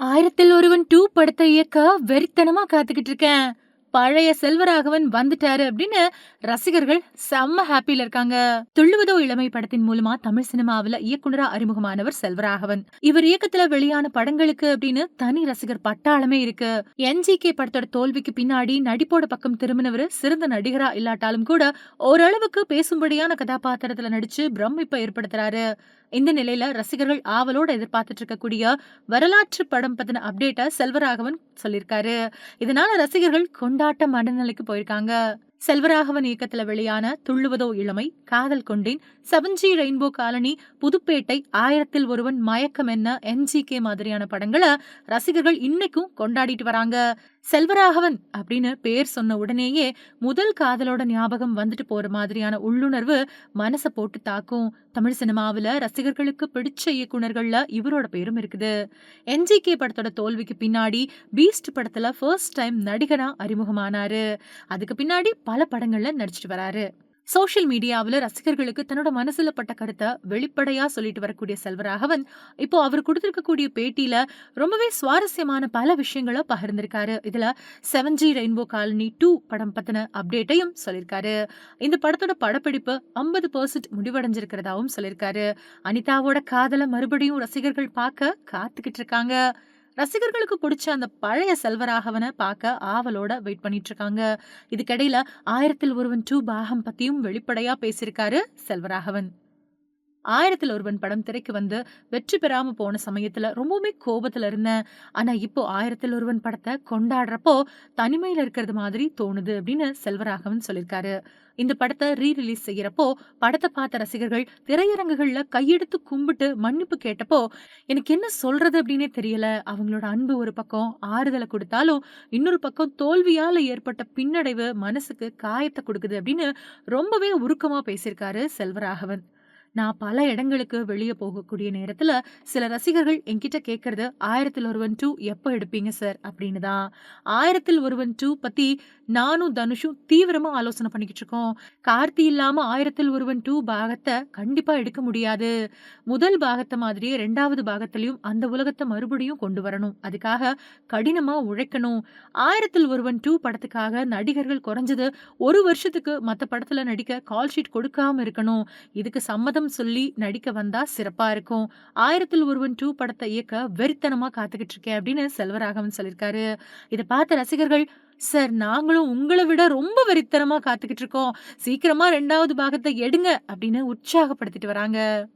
ஆயிரத்தில் ஒருவன் டூ படத்தை இயக்க வெறித்தனமா காத்துக்கிட்டு இருக்கேன். பழைய செல்வராகவன் வந்துட்டாரு அப்படின்னு ரசிகர்கள் செம்ம ஹாப்பில இருக்காங்க. துள்ளுவதோ இளமை படத்தின் மூலமா தமிழ் சினிமாவில இயக்குனரா அறிமுகமானவர் செல்வராகவன். இவர் இயக்கத்துல வெளியான படங்களுக்கு அப்படின்னு தனி ரசிகர் பட்டாளமே இருக்கு. என்ஜிகே படத்தோட தோல்விக்கு பின்னாடி நடிப்போட பக்கம் திரும்பினவர் சிறந்த நடிகரா இல்லாட்டாலும் கூட ஓரளவுக்கு பேசும்படியான கதாபாத்திரத்துல நடிச்சு பிரமிப்பை ஏற்படுத்துறாரு. இந்த நிலையில ரசிகர்கள் ஆவலோட எதிர்பார்த்துட்டு இருக்கக்கூடிய வரலாற்று படம் பத்தின அப்டேட்டை செல்வராகவன் சொல்லியிருக்காரு. இதனால ரசிகர்கள் கொண்டாட்ட மனநிலைக்கு போயிருக்காங்க. செல்வராகவன் இயக்கத்துல வெளியான Thulluvadho Ilamai Kadhal Kondein. Seven G rainbow colony Pudhupettai Aayirathil Oruvan Mayakkam Enna NGK மாதிரியான படங்களை ரசிகர்கள் இன்னைக்கும் கொண்டாடிட்டு வராங்க. செல்வராகவன் அப்படின்னு பேர் சொன்ன உடனேயே முதல் காதலோட ஞாபகம் வந்துட்டு போற மாதிரியான உள்ளுணர்வு மனசை போட்டு தாக்கும். தமிழ் சினிமாவில் ரசிகர்களுக்கு பிடிச்ச இயக்குனர்கள்ல இவரோட பேரும் இருக்குது. என்ஜிகே படத்தோட தோல்விக்கு பின்னாடி பீஸ்ட் படத்துல ஃபர்ஸ்ட் டைம் நடிகரா அறிமுகமானாரு. அதுக்கு பின்னாடி பல படங்கள்ல நடிச்சிட்டு வராரு. சோஷியல் மீடியாவில் ரசிகர்களுக்கு தன்னோட மனசுல பட்ட கருத்தை வெளிப்படையா சொல்லிட்டு வரக்கூடிய செல்வராகவன் இப்போ அவர் கொடுத்திருக்கக்கூடிய பேட்டியில ரொம்பவே சுவாரஸ்யமான பல விஷயங்களை பகிர்ந்திருக்காரு. இதுல seven G rainbow colony two படம் பத்தின அப்டேட்டையும் சொல்லியிருக்காரு இந்த படத்தோட படப்பிடிப்பு ஐம்பது பர்சன்ட் முடிவடைஞ்சிருக்கிறதாவும் சொல்லியிருக்காரு அனிதாவோட காதலை மறுபடியும் ரசிகர்கள் பார்க்க காத்துக்கிட்டு இருக்காங்க. ரசிகர்களுக்கு பிடிச்ச அந்த பழைய செல்வராகவனை பார்க்க ஆவலோட வெயிட் பண்ணிட்டு இருக்காங்க இதுக்கிடையில ஆயிரத்தில் ஒருவன் டூ பாகம் பத்தியும் வெளிப்படையா பேசியிருக்காரு செல்வராகவன். ஆயிரத்தில் ஒருவன் படம் திரைக்கு வந்து வெற்றி பெறாம போன சமயத்துல ரொம்பவுமே கோபத்துல இருந்தேன். ஆனா இப்போ ஆயிரத்தில் ஒருவன் படத்தை கொண்டாடுறப்போ தனிமையில இருக்கிறது மாதிரி தோணுது அப்படின்னு செல்வராகவன் சொல்லியிருக்காரு. இந்த படத்தை ரீ ரிலீஸ் செய்யறப்போ படத்தை பார்த்த ரசிகர்கள் திரையரங்குகள்ல கையெடுத்து கும்பிட்டு மன்னிப்பு கேட்டப்போ எனக்கு என்ன சொல்றது? அப்படின்னே தெரியல. அவங்களோட அன்பு ஒரு பக்கம் ஆறுதலை கொடுத்தாலும் இன்னொரு பக்கம் தோல்வியால ஏற்பட்ட பின்னடைவு மனசுக்கு காயத்தை கொடுக்குது அப்படின்னு ரொம்பவே உருக்கமா பேசியிருக்காரு செல்வராகவன். நான் பல இடங்களுக்கு வெளியே போகக்கூடிய நேரத்துல சில ரசிகர்கள் என்கிட்ட கேட்கறது ஆயிரத்தில் ஒருவன் டூ எப்போ எடுப்பீங்க சார் அப்படின்னு தான். ஆயிரத்தில் ஒருவன் டூ பத்தி நானும் தனுஷும் தீவிரமா ஆலோசனை பண்ணிக்கிட்டு இருக்கோம். கார்த்தி இல்லாம ஆயிரத்தில் ஒருவன் டூ பாகத்தை கண்டிப்பா எடுக்க முடியாது. முதல் பாகத்தை மாதிரியே ரெண்டாவது பாகத்திலையும் அந்த உலகத்தை மறுபடியும் கொண்டு வரணும். அதுக்காக கடினமா உழைக்கணும். ஆயிரத்தில் ஒருவன் டூ படத்துக்காக நடிகர்கள் குறைஞ்சது ஒரு வருஷத்துக்கு மற்ற படத்துல நடிக்க கால் ஷீட் கொடுக்காம இருக்கணும். இதுக்கு சம்மதம் சொல்லி நடிக்க வந்தா சிறப்பா இருக்கும். ஆயிரத்தில் ஒருவன் டூ படத்தை இயக்க வெறித்தனமா காத்துக்கிட்டு இருக்கேன் அப்படின்னு செல்வராகவன் சொல்லியிருக்காரு. இதை பார்த்த ரசிகர்கள் சார் நாங்களும் உங்களை விட ரொம்ப வெறித்தனமா காத்துக்கிட்டு இருக்கோம். சீக்கிரமா ரெண்டாவது பாகத்தை எடுங்க அப்படின்னு உற்சாகப்படுத்திட்டு வராங்க.